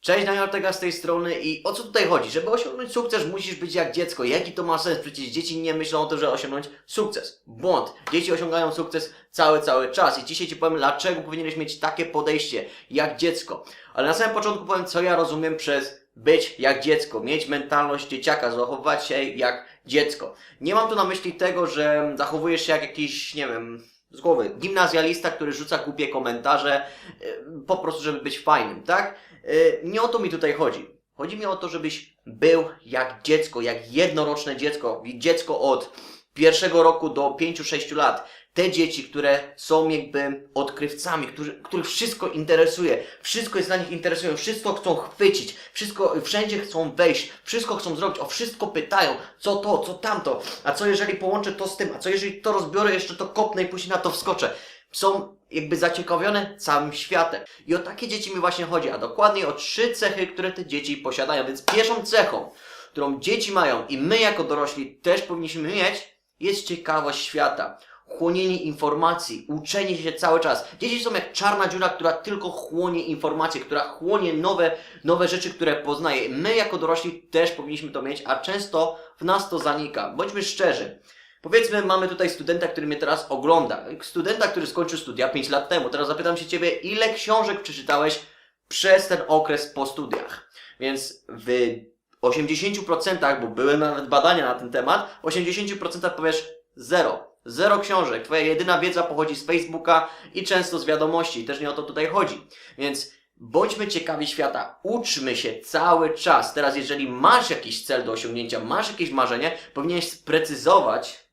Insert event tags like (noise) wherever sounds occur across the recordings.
Cześć, Daniel Ortega z tej strony i o co tutaj chodzi? Żeby osiągnąć sukces musisz być jak dziecko. Jaki to ma sens? Przecież dzieci nie myślą o tym, że osiągnąć sukces. Błąd. Dzieci osiągają sukces cały, cały czas i dzisiaj Ci powiem, dlaczego powinieneś mieć takie podejście jak dziecko. Ale na samym początku powiem, co ja rozumiem przez być jak dziecko, mieć mentalność dzieciaka, zachowywać się jak dziecko. Nie mam tu na myśli tego, że zachowujesz się jak jakiś, nie wiem, z głowy, gimnazjalista, który rzuca głupie komentarze, yy, po prostu, żeby być fajnym, tak? Yy, Nie o to mi tutaj chodzi. Chodzi mi o to, żebyś był jak dziecko, jak jednoroczne dziecko, dziecko od pierwszego roku do 5-6 lat. Te dzieci, które są jakby odkrywcami, którzy, których wszystko interesuje, wszystko jest dla nich interesujące, wszystko chcą chwycić, wszystko, wszędzie chcą wejść, wszystko chcą zrobić, o wszystko pytają, co to, co tamto, a co jeżeli połączę to z tym, a co jeżeli to rozbiorę, jeszcze to kopnę i później na to wskoczę. Są jakby zaciekawione całym światem. I o takie dzieci mi właśnie chodzi, a dokładniej o trzy cechy, które te dzieci posiadają. Więc pierwszą cechą, którą dzieci mają i my jako dorośli też powinniśmy mieć, jest ciekawość świata. Chłonienie informacji, uczenie się cały czas. Dzieci są jak czarna dziura, która tylko chłonie informacje, która chłonie nowe, nowe rzeczy, które poznaje. My jako dorośli też powinniśmy to mieć, a często w nas to zanika. Bądźmy szczerzy. Powiedzmy, mamy tutaj studenta, który mnie teraz ogląda. Studenta, który skończył studia 5 lat temu. Teraz zapytam się Ciebie, ile książek przeczytałeś przez ten okres po studiach? Więc w 80%, bo były nawet badania na ten temat, w 80% powiesz zero. Zero książek. Twoja jedyna wiedza pochodzi z Facebooka i często z wiadomości. Też nie o to tutaj chodzi. Więc bądźmy ciekawi świata. Uczmy się cały czas. Teraz, jeżeli masz jakiś cel do osiągnięcia, masz jakieś marzenie, powinieneś sprecyzować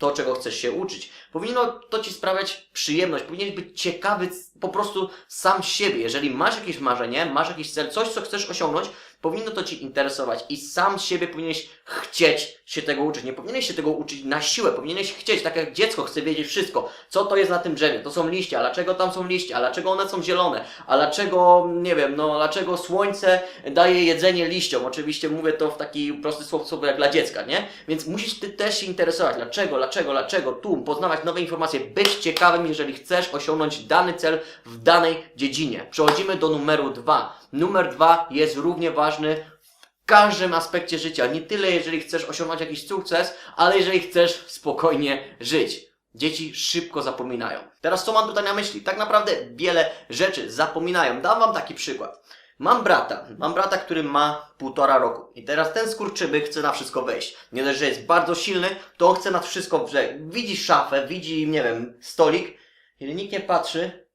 to, czego chcesz się uczyć. Powinno to Ci sprawiać przyjemność, powinieneś być ciekawy po prostu sam siebie. Jeżeli masz jakieś marzenie, masz jakiś cel, coś, co chcesz osiągnąć, powinno to Ci interesować i sam siebie powinieneś chcieć się tego uczyć. Nie powinieneś się tego uczyć na siłę, powinieneś chcieć, tak jak dziecko chce wiedzieć wszystko. Co to jest na tym drzewie? To są liście, a dlaczego tam są liście? A dlaczego one są zielone? A dlaczego, nie wiem, no dlaczego słońce daje jedzenie liściom? Oczywiście mówię to w taki prosty sposób jak dla dziecka, nie? Więc musisz Ty też się interesować. Dlaczego, dlaczego, dlaczego? Tu, poznawać nowe informacje, być ciekawym, jeżeli chcesz osiągnąć dany cel w danej dziedzinie. Przechodzimy do numeru dwa. Numer dwa jest równie ważny każdym aspekcie życia. Nie tyle, jeżeli chcesz osiągnąć jakiś sukces, ale jeżeli chcesz spokojnie żyć. Dzieci szybko zapominają. Teraz co mam tutaj na myśli? Tak naprawdę wiele rzeczy zapominają. Dam wam taki przykład. Mam brata, mam brata, który ma półtora roku. I teraz ten skurczybyk chce na wszystko wejść. Nie dość, że jest bardzo silny, to on chce na wszystko, że widzi szafę, widzi, nie wiem, stolik. Jeżeli nikt nie patrzy,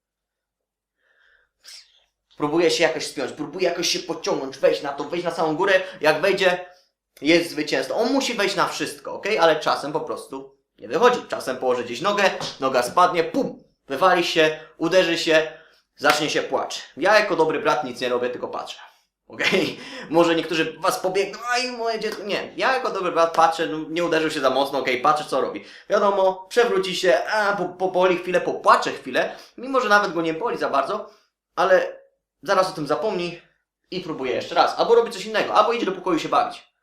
próbuje się jakoś spiąć, próbuje jakoś się pociągnąć, wejść na to, wejść na samą górę. Jak wejdzie, jest zwycięzcą. On musi wejść na wszystko, ok? Ale czasem po prostu nie wychodzi. Czasem położy gdzieś nogę, noga spadnie, pum, wywali się, uderzy się, zacznie się płacz. Ja jako dobry brat nic nie robię, tylko patrzę. Okej? (laughs) Może niektórzy was pobiegną, aj moje dziecko. Nie, ja jako dobry brat patrzę, no, nie uderzył się za mocno, okej, patrzę co robi. Wiadomo, przewróci się, a po, popoli chwilę, popłacze chwilę, mimo że nawet go nie boli za bardzo, ale zaraz o tym zapomni i próbuje jeszcze raz. Albo robi coś innego, albo idzie do pokoju się bawić.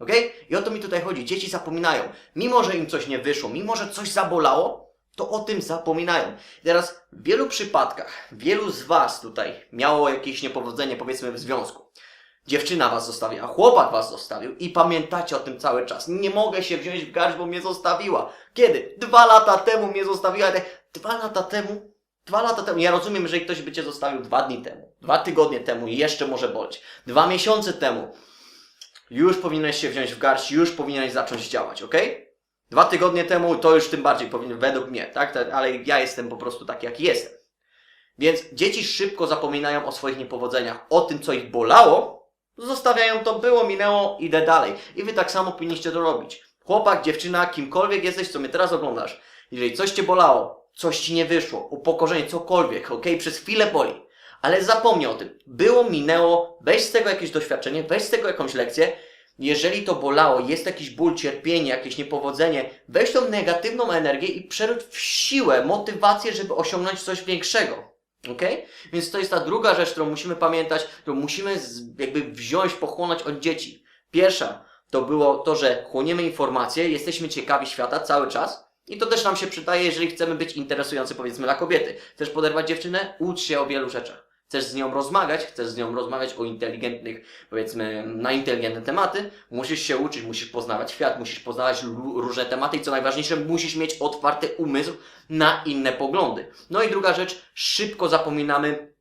Okej? I o to mi tutaj chodzi. Dzieci zapominają. Mimo, że im coś nie wyszło, mimo, że coś zabolało, to o tym zapominają. Teraz w wielu przypadkach, wielu z Was tutaj miało jakieś niepowodzenie, powiedzmy, w związku. Dziewczyna Was zostawiła, chłopak Was zostawił i pamiętacie o tym cały czas. Nie mogę się wziąć w garść, bo mnie zostawiła. Kiedy? Dwa lata temu mnie zostawiła. ale Dwa lata temu? Dwa lata temu. Ja rozumiem, jeżeli ktoś by Cię zostawił dwa dni temu, dwa tygodnie temu i jeszcze może boleć. Dwa miesiące temu. Już powinieneś się wziąć w garść, już powinieneś zacząć działać, ok? Dwa tygodnie temu to już tym bardziej powinien, według mnie, tak? Ta- Ale ja jestem po prostu taki, jaki jestem. Więc dzieci szybko zapominają o swoich niepowodzeniach, o tym, co ich bolało, zostawiają to, było, minęło, idę dalej. I wy tak samo powinniście to robić. Chłopak, dziewczyna, kimkolwiek jesteś, co mnie teraz oglądasz, jeżeli coś cię bolało, coś ci nie wyszło, upokorzenie, cokolwiek, ok? Przez chwilę boli. Ale zapomnij o tym. Było, minęło, weź z tego jakieś doświadczenie, weź z tego jakąś lekcję. Jeżeli to bolało, jest jakiś ból, cierpienie, jakieś niepowodzenie, weź tą negatywną energię i przerzuć w siłę, motywację, żeby osiągnąć coś większego. Ok? Więc to jest ta druga rzecz, którą musimy pamiętać, którą musimy jakby wziąć, pochłonąć od dzieci. Pierwsza to było to, że chłoniemy informacje, jesteśmy ciekawi świata cały czas. I to też nam się przydaje, jeżeli chcemy być interesujący, powiedzmy, dla kobiety. Chcesz poderwać dziewczynę? Ucz się o wielu rzeczach. chcesz z nią rozmawiać, chcesz z nią rozmawiać o inteligentnych, powiedzmy, na inteligentne tematy, musisz się uczyć, musisz poznawać świat, musisz poznawać różne tematy i co najważniejsze, musisz mieć otwarty umysł na inne poglądy. No i druga rzecz, szybko zapominamy,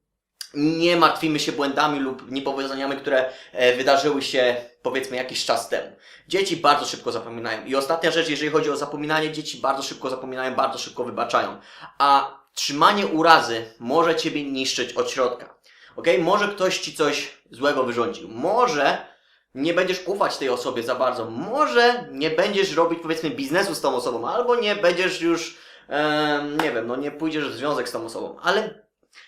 nie martwimy się błędami lub niepowodzeniami, które e, wydarzyły się powiedzmy jakiś czas temu. Dzieci bardzo szybko zapominają. I ostatnia rzecz, jeżeli chodzi o zapominanie, dzieci bardzo szybko zapominają, bardzo szybko wybaczają. A trzymanie urazy może Ciebie niszczyć od środka. Ok? Może ktoś Ci coś złego wyrządził. Może nie będziesz ufać tej osobie za bardzo. Może nie będziesz robić powiedzmy biznesu z tą osobą, albo nie będziesz już, em, nie wiem, no nie pójdziesz w związek z tą osobą. Ale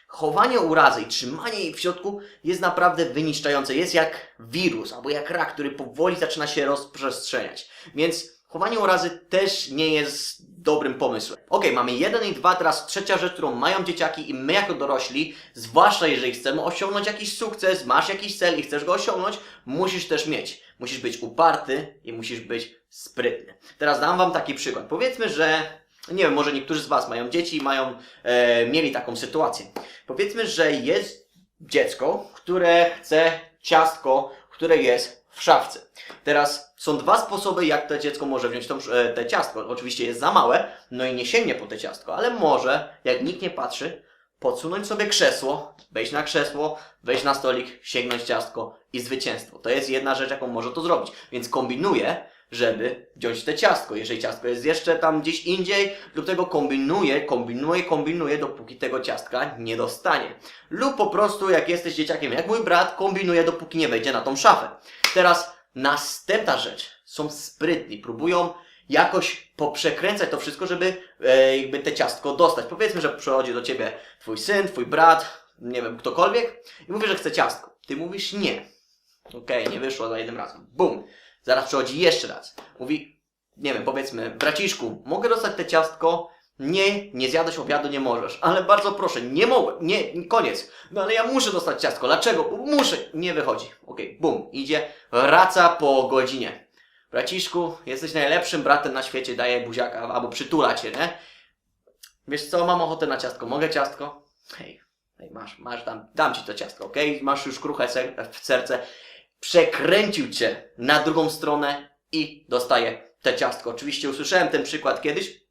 chowanie urazy i trzymanie jej w środku jest naprawdę wyniszczające. Jest jak wirus albo jak rak, który powoli zaczyna się rozprzestrzeniać. Więc chowanie urazy też nie jest dobrym pomysłem. Ok, mamy jeden i dwa, teraz trzecia rzecz, którą mają dzieciaki i my jako dorośli, zwłaszcza jeżeli chcemy osiągnąć jakiś sukces, masz jakiś cel i chcesz go osiągnąć, musisz też mieć. Musisz być uparty i musisz być sprytny. Teraz dam Wam taki przykład. Powiedzmy, że nie wiem, może niektórzy z Was mają dzieci i mają, e, mieli taką sytuację. Powiedzmy, że jest dziecko, które chce ciastko, które jest w szafce. Teraz są dwa sposoby, jak to dziecko może wziąć tą, e, te ciastko. Oczywiście jest za małe, no i nie sięgnie po te ciastko, ale może, jak nikt nie patrzy, podsunąć sobie krzesło, wejść na krzesło, wejść na stolik, sięgnąć ciastko i zwycięstwo. To jest jedna rzecz, jaką może to zrobić. Więc kombinuje, żeby wziąć te ciastko. Jeżeli ciastko jest jeszcze tam gdzieś indziej, lub tego kombinuje, kombinuje, kombinuje, dopóki tego ciastka nie dostanie. Lub po prostu, jak jesteś dzieciakiem, jak mój brat, kombinuje, dopóki nie wejdzie na tą szafę. Teraz następna rzecz. Są sprytni, próbują jakoś poprzekręcać to wszystko, żeby e, jakby te ciastko dostać. Powiedzmy, że przychodzi do ciebie twój syn, twój brat, nie wiem, ktokolwiek i mówi, że chce ciastko. Ty mówisz nie. Okej, nie wyszło za jednym razem. Bum. Zaraz przychodzi jeszcze raz. Mówi, nie wiem, powiedzmy, braciszku, mogę dostać te ciastko? Nie, nie zjadać obiadu nie możesz. Ale bardzo proszę, nie mogę, nie, koniec. No ale ja muszę dostać ciastko. Dlaczego? Muszę. Nie wychodzi. Okej, bum, idzie, wraca po godzinie. Braciszku, jesteś najlepszym bratem na świecie, daję buziaka, albo przytula cię, nie? Wiesz co, mam ochotę na ciastko. Mogę ciastko? Hej, hej masz, masz, dam, dam ci to ciastko, okej? Masz już kruche ser- w serce. Przekręcił cię na drugą stronę i dostaje te ciastko. Oczywiście usłyszałem ten przykład kiedyś.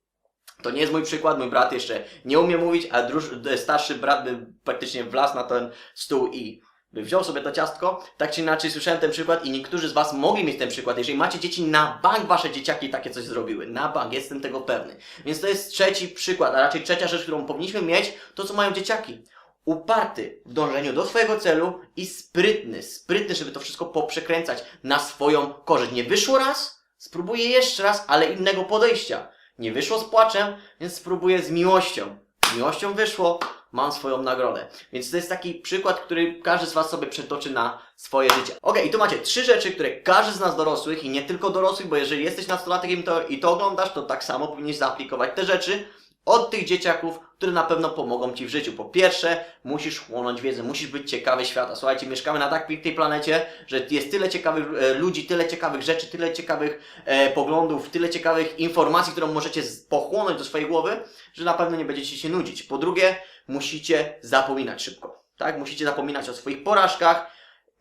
To nie jest mój przykład, mój brat jeszcze nie umie mówić, a starszy brat by praktycznie wlazł na ten stół i by wziął sobie to ciastko. Tak czy inaczej słyszałem ten przykład i niektórzy z Was mogli mieć ten przykład. Jeżeli macie dzieci, na bank Wasze dzieciaki takie coś zrobiły. Na bank, jestem tego pewny. Więc to jest trzeci przykład, a raczej trzecia rzecz, którą powinniśmy mieć, to co mają dzieciaki. Uparty w dążeniu do swojego celu i sprytny, sprytny, żeby to wszystko poprzekręcać na swoją korzyść. Nie wyszło raz, spróbuję jeszcze raz, ale innego podejścia. Nie wyszło z płaczem, więc spróbuję z miłością. Z miłością wyszło, mam swoją nagrodę. Więc to jest taki przykład, który każdy z Was sobie przetoczy na swoje życie. Ok, i tu macie trzy rzeczy, które każdy z nas dorosłych i nie tylko dorosłych, bo jeżeli jesteś nastolatkiem to, i to oglądasz, to tak samo powinieneś zaaplikować te rzeczy od tych dzieciaków, które na pewno pomogą Ci w życiu. Po pierwsze, musisz chłonąć wiedzę, musisz być ciekawy świata. Słuchajcie, mieszkamy na tak pięknej planecie, że jest tyle ciekawych e, ludzi, tyle ciekawych rzeczy, tyle ciekawych e, poglądów, tyle ciekawych informacji, którą możecie pochłonąć do swojej głowy, że na pewno nie będziecie się nudzić. Po drugie, musicie zapominać szybko. Tak? Musicie zapominać o swoich porażkach.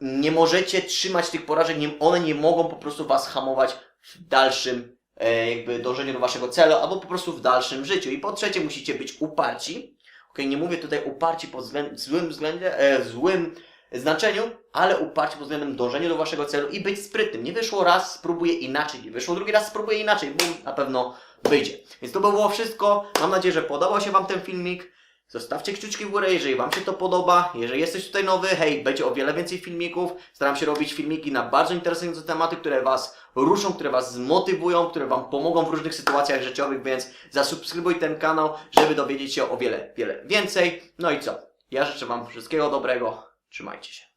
Nie możecie trzymać tych porażek, one nie mogą po prostu Was hamować w dalszym jakby dążeniu do Waszego celu, albo po prostu w dalszym życiu. I po trzecie, musicie być uparci. Okay, nie mówię tutaj uparci pod względ, złym względzie, e, złym znaczeniu, ale uparci pod względem dążenia do Waszego celu i być sprytnym. Nie wyszło raz, spróbuję inaczej. Nie wyszło drugi raz, spróbuję inaczej. Bum, na pewno wyjdzie. Więc to by było wszystko. Mam nadzieję, że podobał się Wam ten filmik. Zostawcie kciuczki w górę, jeżeli Wam się to podoba. Jeżeli jesteś tutaj nowy, hej, będzie o wiele więcej filmików. Staram się robić filmiki na bardzo interesujące tematy, które Was ruszą, które Was zmotywują, które Wam pomogą w różnych sytuacjach życiowych, więc zasubskrybuj ten kanał, żeby dowiedzieć się o wiele, wiele więcej. No i co? Ja życzę Wam wszystkiego dobrego. Trzymajcie się.